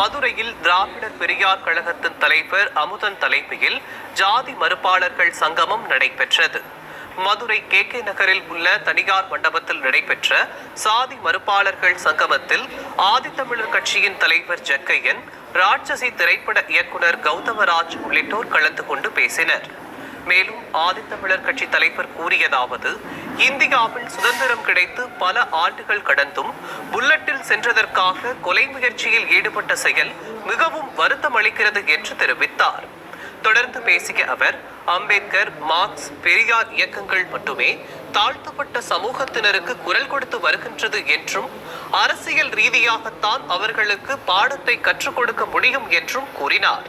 மதுரையில் திராவிடர் பெரியார் கழகத்தின் தலைவர் அமுதன் தலைமையில் ஜாதி மறுப்பாளர்கள் சங்கமம் நடைபெற்றது. மதுரை கே கே நகரில் உள்ள தனியார் மண்டபத்தில் நடைபெற்ற சாதி மறுப்பாளர்கள் சங்கமத்தில் ஆதித்தமிழர் கட்சியின் தலைவர் ஜக்கையன் ராட்சசி திரைப்பட இயக்குனர் கௌதமராஜ் உள்ளிட்டோர் கலந்து கொண்டு பேசினர். மேலும் ஆதித்தமிழர் கட்சி தலைவர் கூறியதாவது இந்தியாவில் சுதந்திரம் கிடைத்து பல ஆண்டுகள் கடந்தும் புல்லட்டில் சென்றதற்காக கொலை முயற்சியில் ஈடுபட்ட செயல் மிகவும் வருத்தம் அளிக்கிறது என்று தெரிவித்தார். தொடர்ந்து பேசிய அவர் அம்பேத்கர் மார்க்ஸ் பெரியார் இயக்கங்கள் மட்டுமே தாழ்த்தப்பட்ட சமூகத்தினருக்கு குரல் கொடுத்து வருகின்றது என்றும் அரசியல் ரீதியாகத்தான் அவர்களுக்கு பாடத்தை கற்றுக் கொடுக்க முடியும் என்றும் கூறினார்.